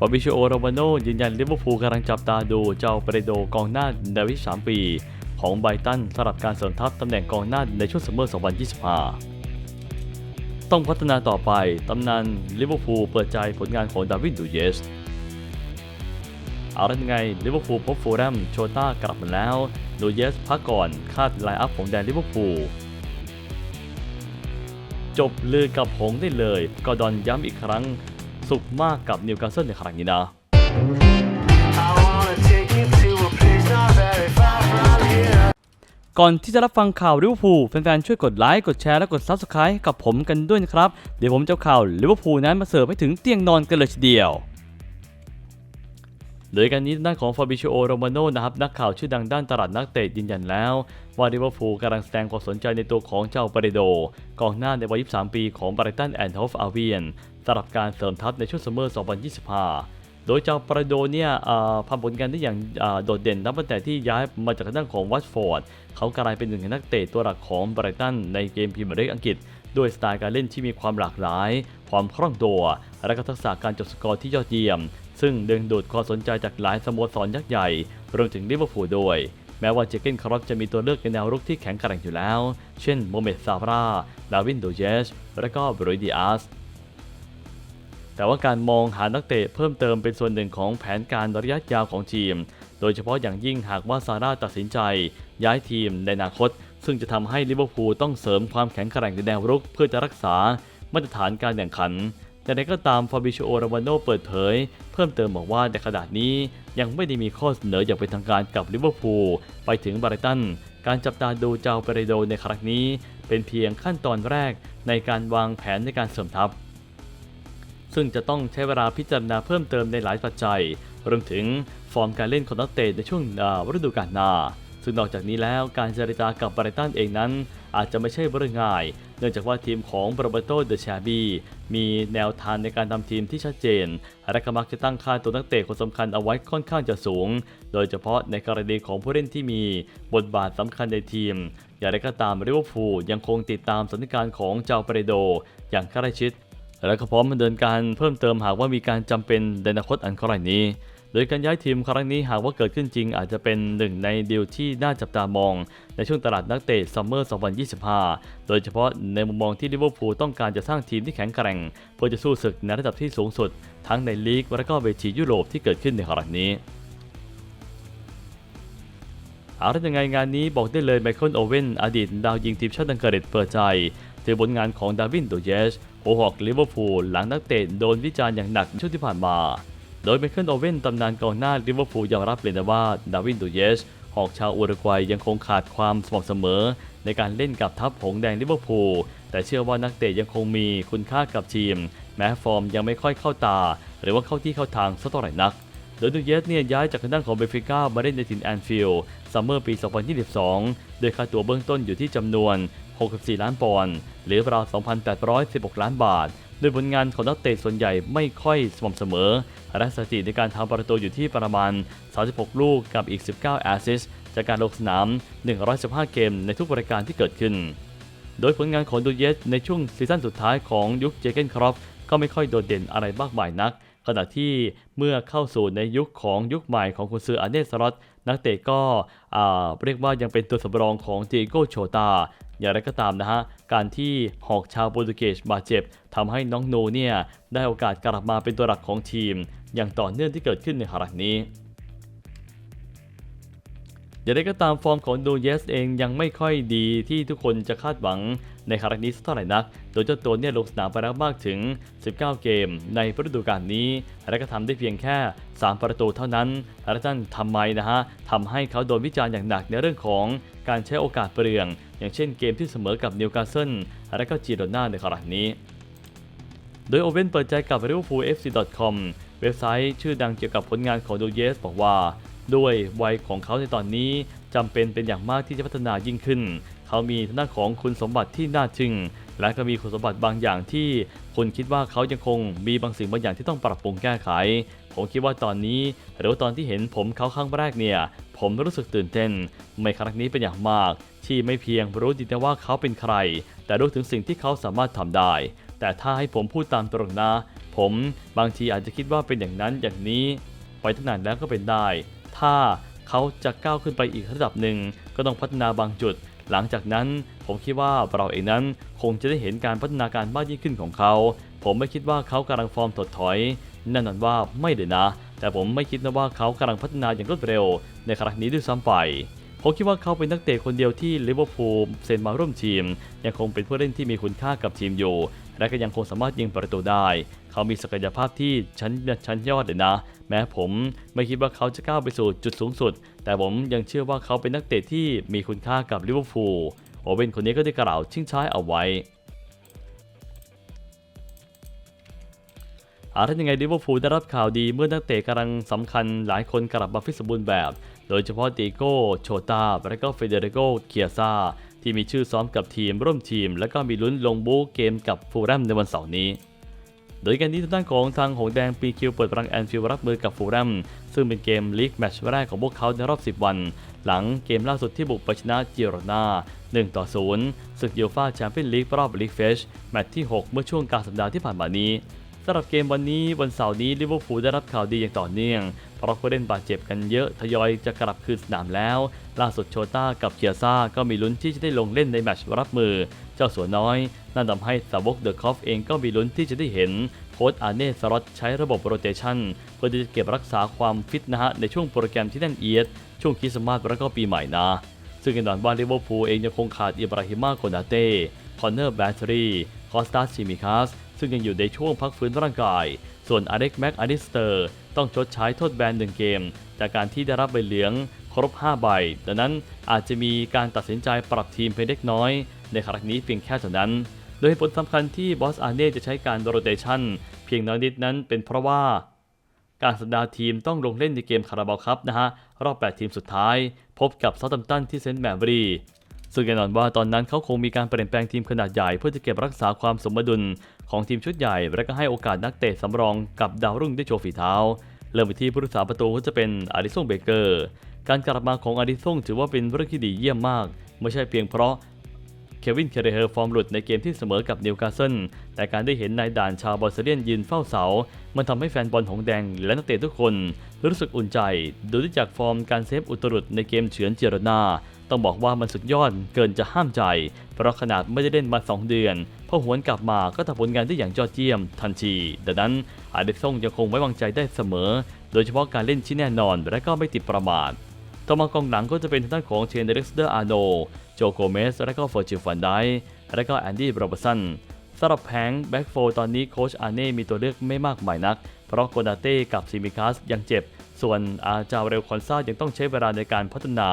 ฟาบิชิโอโรมาโนยืนยันลิเวอร์พูลกำลังจับตาดูเจ้าเปรโดกองหน้าในวิสามปี ของไบตันสำหรับการเสริมทัพตำแหน่งกองหน้าในช่วงซัมเมอร์ 2025 ต้องพัฒนาต่อไป ตำนานลิเวอร์พูลเปิดใจผลงานของดาวิดดูเยส เอาละไงลิเวอร์พูลพบฟูลแลมโชต้ากลับมาแล้วดูเยสพักก่อนคาดไลน์อัพของแดนลิเวอร์พูลจบลือกับหงได้เลยกอดอนย้ำอีกครั้ง สุขมากกับนิวคาสเซิลในครั้งนี้นะ ก่อนที่จะรับฟังข่าวลิเวอร์พูลแฟนๆ ช่วยกดไลค์ กดแชร์ และกด Subscribe กับผมกันด้วยนะครับ เดี๋ยวผมจะเอาข่าวลิเวอร์พูลนั้นมาเสิร์ฟให้ถึงเตียงนอนกันเลยทีเดียว โดยการนี้ด้านของฟาบิ c โอโรมาโนนะครับนักข่าวชื่อดังด้านตลาดนักเตะยืนยันแล้ว ว่าลิเวอร์พูลกำลังแสดงความสนใจในตัวของเจ้าปาเรโดกองหน้าในวัย 23 ปีของบริตันแอนด์ฮอฟอาเวียนสำหรับการเสริมทัพในช่วงซัมเมอร์ 2025โดยเจ้าปาเรโดเนี่ยเอ่อทำผลงานได้อย่างโดดเด่นนับตั้งแต่ที่ย้ายมาจากทางด้านของวัตฟอร์ด เขากลายเป็นหนึ่งในนักเตะตัวหลักของไบรตันในเกมพรีเมียร์ลีกอังกฤษ ด้วยสไตล์การเล่นที่มีความหลากหลาย ความคล่องตัว และก็ทักษะการจบสกอร์ที่ยอดเยี่ยม ซึ่งดึงดูดความสนใจจากหลายสโมสรยักษ์ใหญ่ รวมถึงลิเวอร์พูลด้วย แม้ว่าเจเกนครอปจะมีตัวเลือกในแนวรุกที่แข็งแกร่งอยู่แล้ว เช่นโมเมดซาร่าดาวินโดเยสและก็บรูดิอาสแต่ว่าการมองหานักเตะเพิ่มเติมเป็นส่วนหนึ่งของแผนการระยะยาวของทีม โดยเฉพาะอย่างยิ่งหากว่าซาร่าตัดสินใจ ย้ายทีมในอนาคต ซึ่งจะทำให้ลิเวอร์พูลต้องเสริมความแข็งแกร่งในแนวรุกเพื่อจะรักษามาตรฐานการแข่งขัน แต่ใดก็ตามฟาบิ c โอราวาโนเปิดเผย เพิ่มเติมบอกว่าในขณะนี้ยังไม่ได้มีข้อเสนออย่างเป็นทางการกับลิเวอร์พูลไปถึงบาริตัน การจับตาดูเจ้าเปเรโดในครั้งนี้ เป็นเพียงขั้นตอนแรกในการวางแผนในการเสริมทัพ ซึ่งจะต้องใช้เวลาพิจารณาเพิ่มเติมในหลายปัจจัย รวมถึงฟอร์มการเล่นของนักเตะในช่วงฤดูกาลหน้า ซึ่งนอกจากนี้แล้วการเจรจากับไบรตันเองนั้น อาจจะไม่ใช่เรื่องง่าย เนื่องจากว่าทีมของโรเบโตเดชาบีมีแนวทางในการทำทีมที่ชัดเจน และก็มักจะตั้งค่าตัวนักเตะคนสำคัญเอาไว้ค่อนข้างจะสูง โดยเฉพาะในกรณีของผู้เล่นที่มีบทบาทสำคัญในทีม อย่างไรก็ตามลิเวอร์พูลยังคงติดตามสถานการณ์ของเจ้าเปรโด อย่างใกล้ชิด และก็พร้อมดำเนินการเพิ่มเติมหากว่ามีการจำเป็นในอนาคตอันใกล้นี้ ยการย้ายทีมครั้งนี้หากว่าเกิดขึ้นจริง อาจจะเป็นหนึ่งในดีลที่น่าจับตามอง ในช่วงตลาดนักเตะซัมเมอร์ 2025 โดยเฉพาะในมุมมองที่ลิเวอร์พูลต้องการจะสร้างทีมที่แข็งแกร่ง เพื่อจะสู้ศึกในระดับที่สูงสุด ทั้งในลีกและก็เวทียุโรปที่เกิดขึ้นในครั้งนี้อาละยังไงงานนี้บอกได้เลยไมเคิลโอเว่นอดีตดาวยิงทีมชาติอังกฤษเปิดใจถึงผลงานของดาวินโดเยสโอฮอกลิเวอร์พูลหลังนักเตะโดนวิจารณ์อย่างหนักช่วงที่ผ่านมา โดยไมเคิลโอเว่นตำนานกองหน้าลิเวอร์พูลยอมรับเลยนะว่าดาวินโดเยสหอกชาวอุรุกวัยยังคงขาดความสม่ำเสมอ ในการเล่นกับทัพหงแดงลิเวอร์พูลแต่เชื่อว่านักเตะยังคงมีคุณค่ากับทีม แม้ฟอร์มยังไม่ค่อยเข้าตา หรือว่าเข้าที่เข้าทางสักเท่าไหร่นัก โดยนูเยสเนี่ยย้ายจากทางด้านของเบฟิก้ามาเล่นในถิ่นแอนฟิลด์ซัมเมอร์ปี 2022 โดยค่าตัวเบื้องต้นอยู่ที่จำนวน 64 ล้านปอนด์หรือราว 2,816 ล้านบาท โดยผลงานของนักเตะส่วนใหญ่ไม่ค่อยสม่ำเสมอและสถิติในการทำประตูอยู่ที่ประมาณ 36 ลูกกับอีก 19 แอสซิสจากการลงสนาม 115 เกมในทุกรายการที่เกิดขึ้น โดยผลงานของดูเยสในช่วงซีซั่นสุดท้ายของยุคเจเกนครอฟก็ไม่ค่อยโดดเด่นอะไรมากมายนัก ขณะที่เมื่อเข้าสู่ในยุคของยุคใหม่ของคุณซืออาเนสลอตนักเตะก็อ่าเรียกว่ายังเป็นตัวสำรองของเจโกโชตา อย่างไรก็ตามนะฮะ การที่หอกชาวโปรตุเกสบาดเจ็บทำให้น้องโนเนี่ยได้โอกาสกลับมาเป็นตัวหลักของทีม อย่างต่อเนื่องที่เกิดขึ้นในครั้งนี้ อย่างไรก็ตามฟอร์มของดูเยสเองยังไม่ค่อยดีที่ทุกคนจะคาดหวังในครั้งนี้สักเท่าไหร่นัก โดยเจ้าตัวเนี่ยลงสนามไปแล้วมากถึง 19 เกม ในฤดูกาลนี้ และก็ทำได้เพียงแค่ 3 ประตูเท่านั้นและท่านทำไมนะฮะทำให้เขาโดนวิจารณ์อย่างหนักในเรื่องของการใช้โอกาสเปลือง อย่างเช่นเกมที่เสมอกับนิวคาสเซิลและก็จีโรน่าในครั้งนี้ โดยโอเว่นเปิดใจกับ liverpoolfc.com เว็บไซต์ชื่อดังเกี่ยวกับผลงานของดูเยสบอกว่า ด้วยวัยของเขาในตอนนี้จำเป็นเป็นอย่างมากที่จะพัฒนายิ่งขึ้น เขามีทางด้านของคุณสมบัติที่น่าทึ่ง และก็มีคุณสมบัติบางอย่างที่คุณคิดว่าเขายังคงมีบางสิ่งบางอย่างที่ต้องปรับปรุงแก้ไข ผมคิดว่าตอนนี้ หรือตอนที่เห็นผมเขาครั้งแรกเนี่ย ผมรู้สึกตื่นเต้นไม่ครั้งนี้เป็นอย่างมาก ที่ไม่เพียงรู้ดีแต่ว่าเขาเป็นใคร แต่รู้ถึงสิ่งที่เขาสามารถทำได้ แต่ถ้าให้ผมพูดตามตรงนะผผมบางทีอาจจะคิดว่าเป็นอย่างนั้นอย่างนี้ ไปตั้งนานแล้วก็เป็นได้ ถ้าเขาจะก้าวขึ้นไปอีกระดับหนึ่ง ก็ต้องพัฒนาบางจุด หลังจากนั้นผมคิดว่าเราเองนั้นคงจะได้เห็นการพัฒนาการมากยิ่งขึ้นของเขา ผมไม่คิดว่าเขากำลังฟอร์มถดถอยแน่นอนว่าไม่เลยนะ แต่ผมไม่คิดนะว่าเขากำลังพัฒนาอย่างรวดเร็ว ในครั้งนี้ด้วยซ้ำไป ผมคิดว่าเขาเป็นนักเตะคนเดียวที่ลิเวอร์พูลเซ็นมาร่วมทีม ยังคงเป็นผู้เล่นที่มีคุณค่ากับทีมอยู่ และก็ยังคงสามารถยิงประตูได้ เขามีศักยภาพที่ชั้นชั้นยอดเลยนะ แม้ผมไม่คิดว่าเขาจะก้าวไปสู่จุดสูงสุด แต่ผมยังเชื่อว่าเขาเป็นนักเตะที่มีคุณค่ากับลิเวอร์พูลโอเวนคนนี้ก็ได้กล่าวชิงช้ายเอาไว้อาถ้ายังไงลิเวอร์พูลได้รับข่าวดีเมื่อนักเตะกำลังสำคัญหลายคนกลับมาฟิตสมบูรณ์แบบ โดยเฉพาะติโก้โชตาและก็เฟเดริโกเคียซาที่มีชื่อซ้อมกับทีมร่วมทีม และก็มีลุ้นลงบู๊เกมกับฟูแลมในวันเสาร์นี้ โดยการนี้ทางด้านของทางหงแดงปีคิวเปิดรังแอนฟิลรับมือกับฟูแลมซึ่งเป็นเกมลีกแมตช์แรกของพวกเขาในรอบ 10 วัน หลังเกมล่าสุดที่บุกไปชนะจิโรนา1ต่อ0ศึกยูฟ่าแชมเปี้ยนลีกรอบลีกเฟชแมตช์ที่ 6 เมื่อช่วงกลางสัปดาห์ที่ผ่านมานี้ำหรับเกมวันนี้วันเสาร์นี้ลิเวอร์พูลได้รับข่าวดีอย่างต่อเนื่อง เพราะผู้เล่นบาดเจ็บกันเยอะทยอยจะกลับคืนสนามแล้ว ล่าสุดโชต้ากับเคียซ่าก็มีลุ้นที่จะได้ลงเล่นในแมตช์รับมือ เจ้าสัวน้อย นั่นทำให้สาวกเดอะคอฟเองก็มีลุ้นที่จะได้เห็นโค้ชอาเน่สล็อตใช้ระบบโรเตชันเพื่อที่จะเก็บรักษาความฟิตนะฮะในช่วงโปรแกรมที่แน่นเอียดช่วงคริสต์มาสและก็ปีใหม่นะซึ่งแน่นอนว่าลิเวอร์พูลเองยังคงขาดอิบราฮิมาโกนาเต้คอนเนอร์แบตเตอรี่คอสตาซิมิคัส ซึ่งยังอยู่ในช่วงพักฟื้นร่างกาย ส่วนอเล็กแม็กอาริสเตอร์ต้องชดใช้โทษแบนหนึ่งเกม จากการที่ได้รับใบเหลืองครบ 5 ใบ ดังนั้นอาจจะมีการตัดสินใจปรับทีมเพียงเล็กน้อย ในครั้งนี้เพียงแค่เท่านั้น โดยเหตุผลสำคัญที่บอสอาเน่จะใช้การโรเตชันเพียงน้อยนิดนั้นเป็นเพราะว่าการสัปดาห์ทีมต้องลงเล่นในเกมคาราบาวครับนะฮะ รอบ 8 ทีมสุดท้าย พบกับเซาท์แฮมตันที่เซนต์แมร์บรี ซึ่งแน่นอนว่าตอนนั้นเขาคงมีการเปลี่ยนแปลงทีมขนาดใหญ่เพื่อจะเก็บรักษาความสมดุลของทีมชุดใหญ่ และก็ให้โอกาสนักเตะสำรองกับดาวรุ่งได้โชว์ฝีเท้า เริ่มไปที่ผู้รักษาประตูก็จะเป็นอาริซงเบเกอร์ การกลับมาของอาริซงถือว่าเป็นเรื่องที่ดีเยี่ยมมาก ไม่ใช่เพียงเพราะเควินเคเรเฮอร์ฟอร์มหลุดในเกมที่เสมอกับนิวคาสเซิล แต่การได้เห็นนายด่านชาวบอลเซเลียนยืนเฝ้าเสา มันทำให้แฟนบอลหงแดงและนักเตะทุกคน รู้สึกอุ่นใจ ดูได้จากฟอร์มการเซฟอุตรุดในเกมเฉือนเจรนา ต้องบอกว่ามันสุดยอดเกินจะห้ามใจ เพราะขนาดไม่ได้เล่นมา 2 เดือน พอหวนกลับมาก็ทำผลงานได้อย่างยอดเยี่ยมทันที ดังนั้นอาเดซงยังคงไว้วางใจได้เสมอ โดยเฉพาะการเล่นที่แน่นอนและก็ไม่ติดประมาทต่อมากองหลังก็จะเป็นทางด้านของเชนเดร็กเดอร์อาร์โน โจโกเมส และก็เฟอร์จิลฟันไดและก็แอนดี้โรเบสันสำหรับแผงแบ็กโฟตอนนี้โค้ชอาเน่มีตัวเลือกไม่มากมายนัก เพราะโกนาเต้กับซิมิคัสยังเจ็บ ส่วนอาจาเรลคอนซายังต้องใช้เวลาในการพัฒนา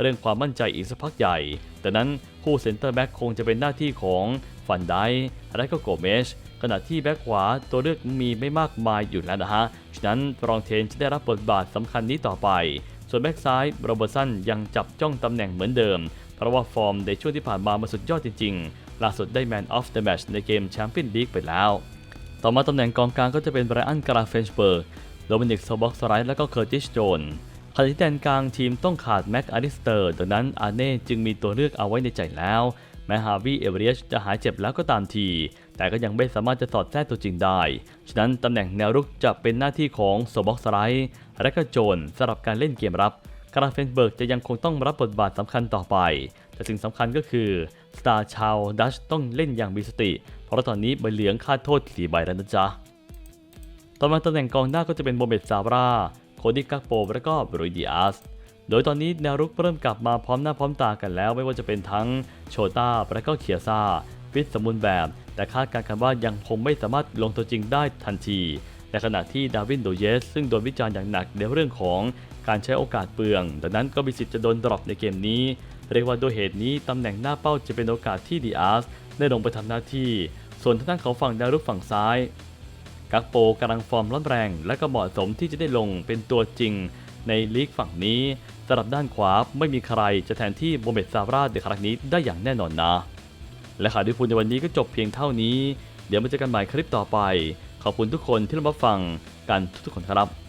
เรื่องความมั่นใจอีกสักพักใหญ่ดังนั้นคู่เซนเตอร์แบ็กคงจะเป็นหน้าที่ของฟันไดและก็โกเมสขณะที่แบ็กขวาตัวเลือกมีไม่มากมายอยู่แล้วนะฮะ ฉะนั้นฟรองเทนจะได้รับบทบาทสำคัญนี้ต่อไป ส่วนแบ็กซ้ายโรเบอร์สันยังจับจ้องตำแหน่งเหมือนเดิม เพราะว่าฟอร์มในช่วงที่ผ่านมามันสุดยอดจริงๆ ล่าสุดได้ Man of the Match ในเกมแชมเปี้ยนลีกไปแล้ว ต่อมาตำแหน่งกองกลางก็จะเป็นไบรอันกราเฟนชเบิร์กโดมินิกโซบ็อกสไลท์และก็เคอร์ติสโจน ขณะที่แดนกลางทีมต้องขาดแม็กอาริสเตอร์ดังนั้นอาเน่จึงมีตัวเลือกเอาไว้ในใจแล้ว แม้ฮาวิเอเวอเรชจะหายเจ็บแล้วก็ตามที แต่ก็ยังไม่สามารถจะสอดแทรกตัวจริงได้ ฉะนั้นตำแหน่งแนวรุกจะเป็นหน้าที่ของโซบ็อกสไลท์และก็โจนสำหรับการเล่นเกมรับกราเฟนเบิร์กจะยังคงต้องรับบทบาทสำคัญต่อไป แต่สิ่งสำคัญก็คือสตาร์ชาวดัชต้องเล่นอย่างมีสติ เพราะตอนนี้ใบเหลืองคาดโทษสีใบแล้วนะจ๊ะ ต่อมาตำแหน่งกองหน้าก็จะเป็นโมเมดซาร่า โคดิกักโปและก็บรูดิอาสโดยตอนนี้แนวรุกเริ่มกลับมาพร้อมหน้าพร้อมตากันแล้ว ไม่ว่าจะเป็นทั้งโชต้าและก็เคียซาฟิตสมบูรณ์แบบ แต่คาดการณ์กันว่ายังคงไม่สามารถลงตัวจริงได้ทันทีในขณะที่ดาวินโดเยส ซึ่งโดนวิจารณ์อย่างหนักในเรื่องของการใช้โอกาสเปลือง ดังนั้นก็มีสิทธิ์จะโดนดรอปในเกมนี้ เรียกว่าโดยเหตุนี้ตำแหน่งหน้าเป้าจะเป็นโอกาสที่ดีอาสได้ลงไปทำหน้าที่ ส่วนทางด้านของฝั่งแนวรุกฝั่งซ้าย กักโปกำลังฟอร์มร้อนแรง และก็เหมาะสมที่จะได้ลงเป็นตัวจริงในลีกฝั่งนี้สำหรับด้านขวาไม่มีใครจะแทนที่โมเมตซาร่าในครั้งนี้ได้อย่างแน่นอนนะ และข่าวที่พูดในวันนี้ก็จบเพียงเท่านี้ เดี๋ยวมาเจอกันใหม่คลิปต่อไป ขอบคุณทุกคนที่รับฟังกันทุกๆคนครับ